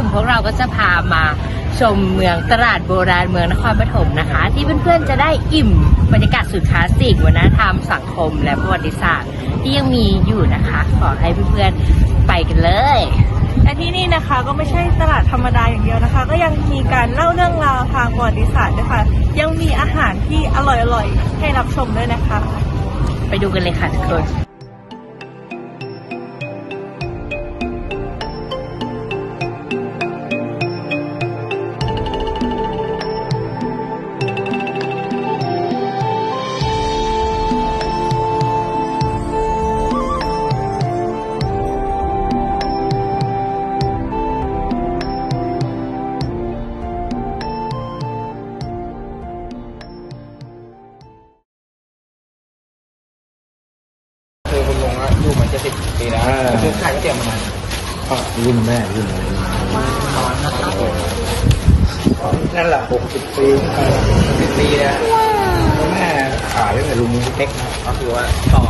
วันนี้กลุ่มพวกเราก็จะพามาชมเมืองตลาดโบราณเมืองนครปฐมนะคะ ที่เพื่อนๆจะได้อิ่มบรรยากาศสุดคลาสสิกวัฒนธรรมสังคมและประวัติศาสตร์ ที่ยังมีอยู่นะคะ ขอให้เพื่อนๆไปกันเลยและที่นี่นะคะก็ไม่ใช่ตลาดธรรมดาอย่างเดียวนะคะ ก็ยังมีการเล่าเรื่องราวทางประวัติศาสตร์ด้วยค่ะยังมีอาหารที่อร่อยๆให้รับชมด้วยนะคะ ไปดูกันเลยค่ะทุกคน ปีสิบปีแล้วแม่ขายตั้งแต่ลุงเล็กนะก็คือว่าต่อ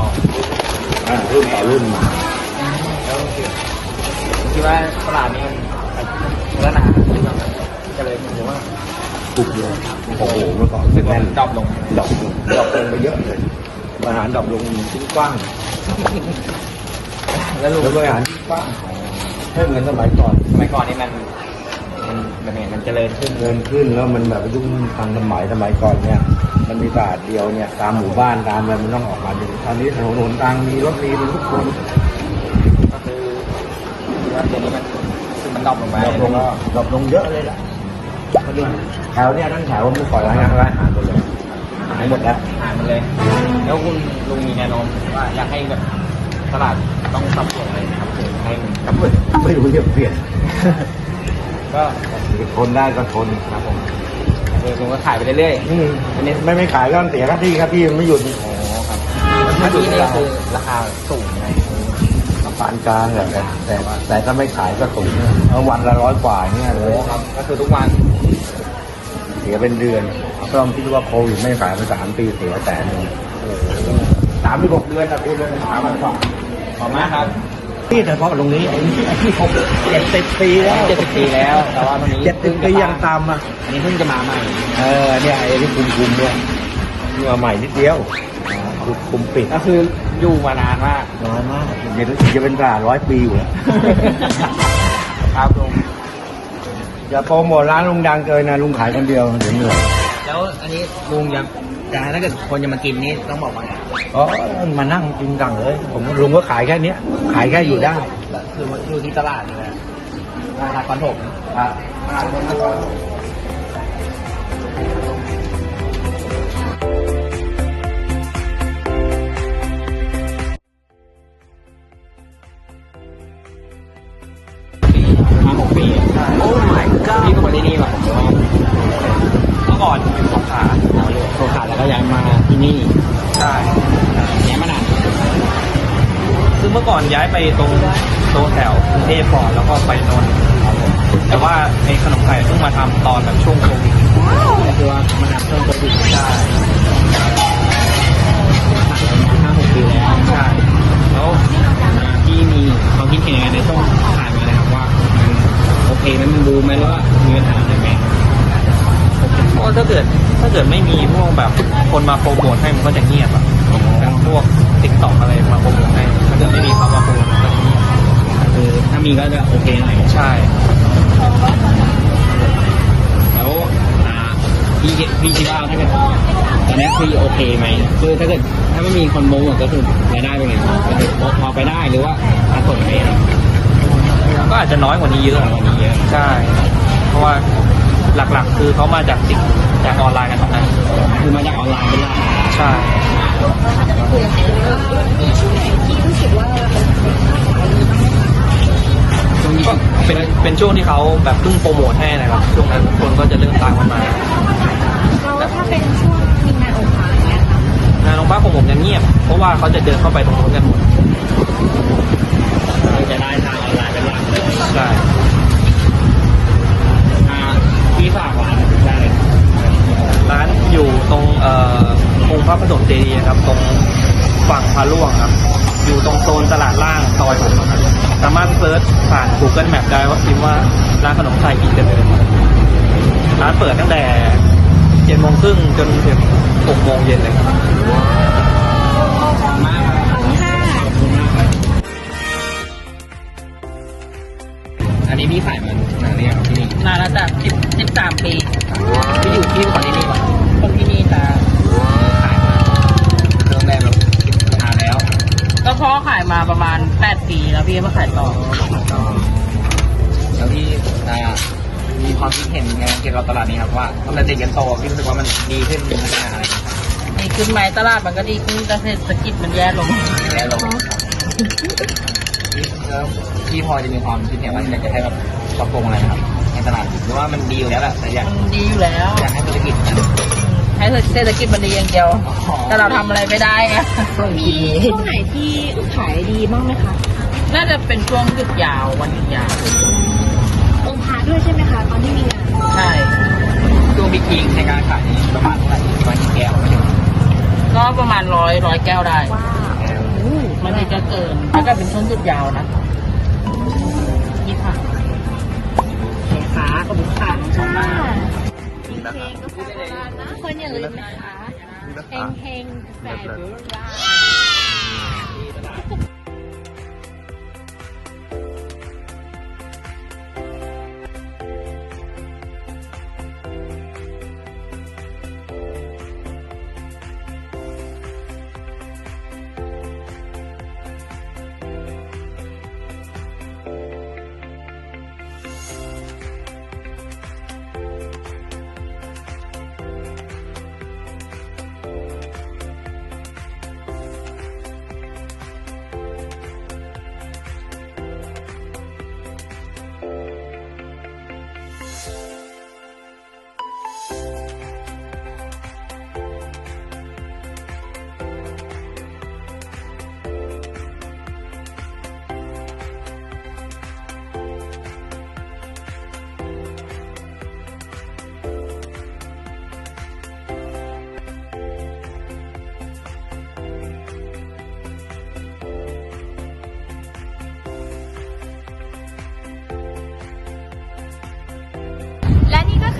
อ่ารุ่นต่อรุ่นมาแล้วคือคิดว่าตลาดนี้มันพัฒนาขึ้นมาเจะเลยหรือว่าปุกเลยโอ้โหเมื่อก่อนเป็นแน่นดรอปลงดอกลงดอกลงไปเยอะเลยอาหารดอกลงชิ้นกว้าง แล้วลุงแล้วก็อาหารชิ้นกว้างให้เหมือนสมัยก่อนสมัยก่อนนี่มัน มันมันเนี่ยมันเจริญขึ้นเงินขึ้นแล้วมันแบบยุ่งทันสมัยสมัยก่อนเนี่ย มันมีตลาดเดียวเนี่ยตามหมู่บ้านตามอะไรมันต้องออกมาดูตอนนี้ถนนหนทางมีรถมีทุกคนก็คือคือว่าเดี๋ยวนี้มันคือมันดรอปลงไปดอกลงดอกลงเยอะเลยล่ะแถวเนี่ยทั้งแถวเมื่อก่อนร้านอาหารร้านอาหารหมดเลยหายหมดแล้วหายหมดเลย แล้วคุณลุงมีแนวโน้มว่าอยากให้แบบตลาดต้องปรับปรุงอะไรนะครับถึงให้มันครับไม่รู้จะเปลี่ยนก็ ทนได้ก็ทนครับผมคือลุงก็ขายไปเรื่อยอืมอันนี้ไม่ไม่ขายก็เสียค่าที่ค่าที่มันไม่หยุดๆโอ้ครับถ้าที่นี่คือราคาสูงไงปานกลางแหละแต่แต่แต่ถ้าไม่ขายก็สูงนะเอาวันละร้อยกว่าเนี่ยเลโอ้ยครับ ก็คือทุกวันเสียเป็นเดือนต้องคิดว่าโควิดไม่ขายมาสามปีเสียแต่หนึ่งสามถึงหกเดือนนะคุณเลยสามพันสองขอบคุณมากครับ ที่เฉพาะตรงนี้ไอ้นี่ไอ้ที่ครบเจ็ดสิบปีแล้วเจ็ดสิบปีแล้ว แต่ว่าตอนนี้เจ็ดสิบปียังตามอะอันนี้เพิ่งจะมาใหม่ เออเนี่ยไอ้ที่คุมคุมเนี่ยนี่มาใหม่นิดเดียวคุมคุมปิดก็คืออยู่มานานมากน้อยมากเดี๋ยวจะเป็นตลาดร้อยปีอยู่แล้วครับลุงอย่าโปรโมทร้านลุงดังเกินนะลุงขายคนเดียวเดี๋ยวเหนื่อยแล้วอันนี้ลุงยัง จะถ้าเกิดคนจะมากินนี่ต้องบอกว่าไงอ๋อมานั่งกินกันเลย ผมลุงก็ขายแค่เนี้ย ขายแค่อยู่ได้ คืออยู่ที่ตลาดนี่แหละตลาดคอนถมอะมา ที่นี่ใช่ย้ายมานานคือเมื่อก่อนย้ายไปตรงตรงแถวกรุงเทพก่อนแล้วก็ไปนนท์แต่ว่าไอ้ขนมไข่เพิ่งมาทำตอนแบบช่วงโควิดก็คือว่ามันนับเพิ่มโควิดใช่ห้าหกปีแล้วใช่แล้วที่มีความคิดเห็นยังไงในช่วงผ่านมานะครับว่ามันโอเคไหมมันบูมไหมหรือว่ามีปัญหาอะไรไหม เพราะว่าถ้าเกิด ถ้าเกิดไม่มีพวกแบบคนมาโปรโมทให้มันก็จะเงียบอะแบบพวกติ๊กต็อกอะไรมาโปรโมทให้ถ้าเกิดไม่มีเขามาโปรโมทมันก็จะเงียบคือถ้ามีก็จะโอเคหน่อยใช่แล้วอ่าพี่พี่คิดว่าถ้าเกิดตอนนี้คือโอเคไหมคือถ้าเกิดถ้าไม่มีคนโมงก็คือรายได้เป็นไงก็คือพอไปได้หรือว่าถ้าสดไปอะไรก็อาจจะน้อยกว่านี้เยอะน้อยกว่านี้เยอะใช่ เพราะว่าหลักๆ คือเขามาจากสิ่ง จากออนไลน์กันทั้งนั้นคือมาจากออนไลน์เป็นหลักใช่ช่วงนี้ก็เป็นเป็นช่วงที่เขาแบบเพิ่งโปรโมทให้นะครับช่วงนั้นคนก็จะเริ่มตามกันมาแล้วถ้าเป็นช่วงมีงานองค์พระอย่างเงี้ยค่ะงานโรงพยาบาลของผมจะเงียบ เพราะว่าเขาจะเดินเข้าไปตรงนู้นกันหมด คือจะได้ทางออนไลน์เป็นหลักเลย ใช่ อ่าพี่ฝากร้านได้เลย ร้านอยู่ตรงเอ่อองค์พระประสงค์เจดีย์ครับ ตรงฝั่งพาล่วงครับ อยู่ อยู่ตรงโซนตลาดล่างซอยผมอะครับสามารถเซิร์ชผ่าน Google Map ได้ว่าพิมพ์ว่าร้านขนมไทยอินเตอร์เน็ตร้านเปิดตั้งแต่เจ็ดโมงครึ่งจนถึงหกโมงเย็นเลยครับมากครับขอบคุณมากครับอันนี้พี่ขายมานานหรือยังครับที่นี่นานแล้วจ้ะสิบสิบสามปีพี่อยู่ที่คนที่นี่ปะคน กี่ยวกับตลาดนี้ครับว่าตั้งแต่เด็กยันโตพี่รู้สึกว่ามันดีขึ้นมีพัฒนาอะไรไหมครับดีขึ้นไหมตลาดมันก็ดีขึ้นแต่เศรษฐกิจมันแย่ลงแย่ลงพี่แล้วพี่พอจะมีความคิดเห็นว่าอยากจะให้แบบปรับปรุงอะไรไหมครับในตลาดหรือว่ามันดีอยู่แล้วแหละแต่อยากมันดีอยู่แล้วอยากให้ธุรกิจมันให้เศรษฐกิจมันดีอย่างเดียว แต่เราทำอะไรไม่ได้ไงมีช่วงไหนที่ขายดีบ้างไหมคะน่าจะเป็นช่วงหยุดยาววันหยุดยาวองค์พระด้วยใช่ไหมคะตอนที่มีงานใช่ช่วง บิ๊กคิงในการขายนี้ประมาณเท่าไหร่ประมาณกี่แก้วไม่ถึงก็ประมาณร้อยร้อยแก้วได้ว้าวแก้วมันจะเกินถ้าเกิดเป็นช่วงหยุดยาวนะยี่สิบแม่ค้าก็บุกขาชาวบ้านคนอย่าลืมนะคะเฮงเฮงๆแต่โบรา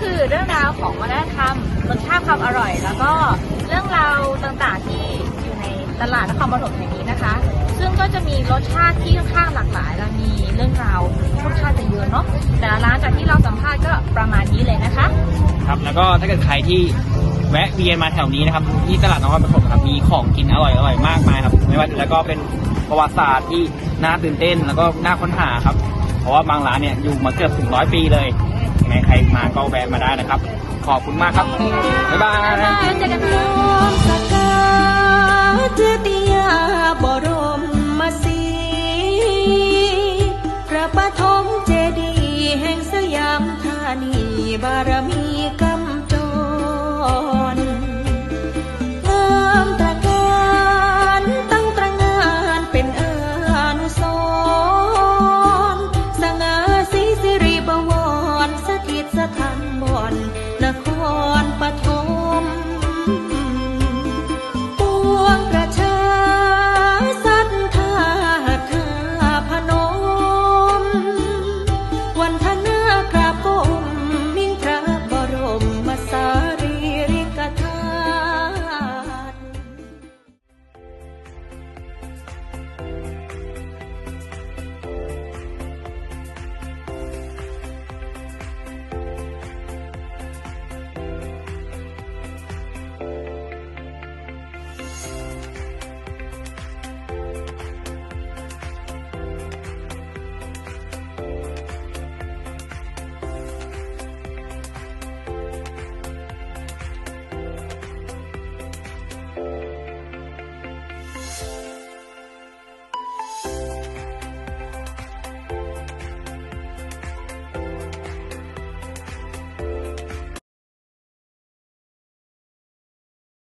คือเรื่องราวของวัฒนธรรมรสชาติความอร่อย แล้วก็เรื่องราวต่างๆที่อยู่ในตลาดนครปฐมแห่งนี้นะคะ ซึ่งก็จะมีรสชาติที่ค่อนข้างหลากหลายและมีเรื่องราวค่อนข้างจะเยอะเนาะแต่ละร้านจากที่เราสัมภาษณ์ก็ประมาณนี้เลยนะคะ ครับแล้วก็ถ้าเกิดใครที่แวะเวียนมาแถวนี้นะครับที่ตลาดนครปฐมครับมีของกินอร่อยอร่อยมากมายครับไม่ว่าแล้วก็เป็นประวัติศาสตร์ที่น่าตื่นเต้นแล้วก็น่าค้นหาครับ เพราะว่าบางร้านเนี่ยอยู่มาเกือบถึงร้อยปีเลยยังไงใครมาก็แวะมาได้นะครับ ขอบคุณมากครับ บ๊ายบายเจอกันพระปฐมเจดีแห่งสยามธานีบารมีก